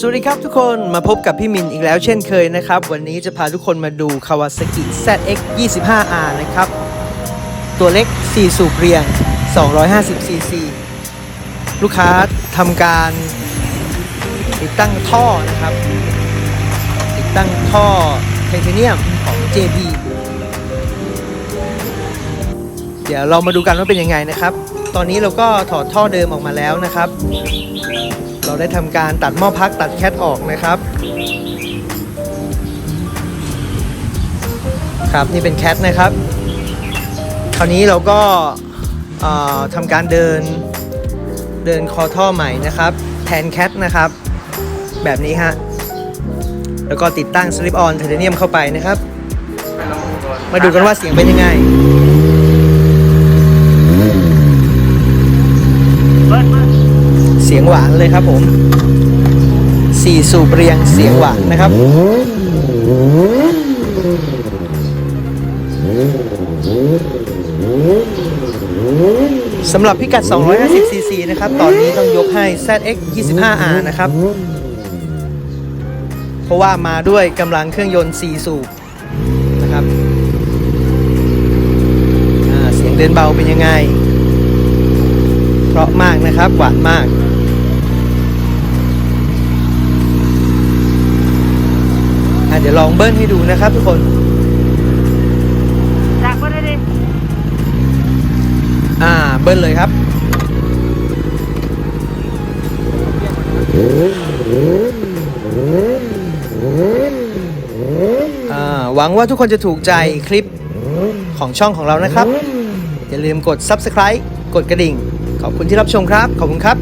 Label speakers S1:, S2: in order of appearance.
S1: สวัสดีครับทุกคนมาพบกับพี่มินอีกแล้วเช่นเคยนะครับ วันนี้จะพาทุกคนมาดู Kawasaki ZX 25R นะครับ ตัวเล็ก 4 สูบเรียง 250 cc ลูกค้าทำการติดตั้งท่อนะครับ ติดตั้งท่อไทเทเนียมของ JB เดี๋ยวเรามาดูกันว่าเป็นยังไงนะครับ ตอนนี้เราก็ถอดท่อเดิมออกมาแล้วนะครับ เราได้ทำการตัดหม้อพักตัดแคทออกนะครับ ครับนี่เป็นแคทนะครับ คราวนี้เราก็ทำการเดินเดินคอท่อใหม่นะครับ แทนแคทนะครับ แบบนี้ฮะแล้วก็ติดตั้งสลิปออนไทเทเนียมเข้าไปนะครับ มาดูกันว่าเสียงเป็นยังไง เสี ยงหวานเลยครับผมสี่สูบเรียงเสียงหวานนะครับ สำหรับพิกัด 250 cc นะครับ ตอนนี้ต้องยกให้ ZX 25R นะครับ เพราะว่ามาด้วยกำลังเครื่องยนต์ 4 สูบนะครับ เสียงเดินเบาเป็นยังไง เพราะมากนะครับ หวานมาก อะ เดี๋ยวลองเบิ้ลให้ดูนะครับทุกคน
S2: จากก็ได้ดิ
S1: อ่าเบิ้ลเลยครับอ่าหวังว่าทุกคนจะถูกใจคลิปของช่องของเรานะครับ อย่าลืมกด Subscribe กดกระดิ่ง ขอบคุณที่รับชมครับ ขอบคุณครับ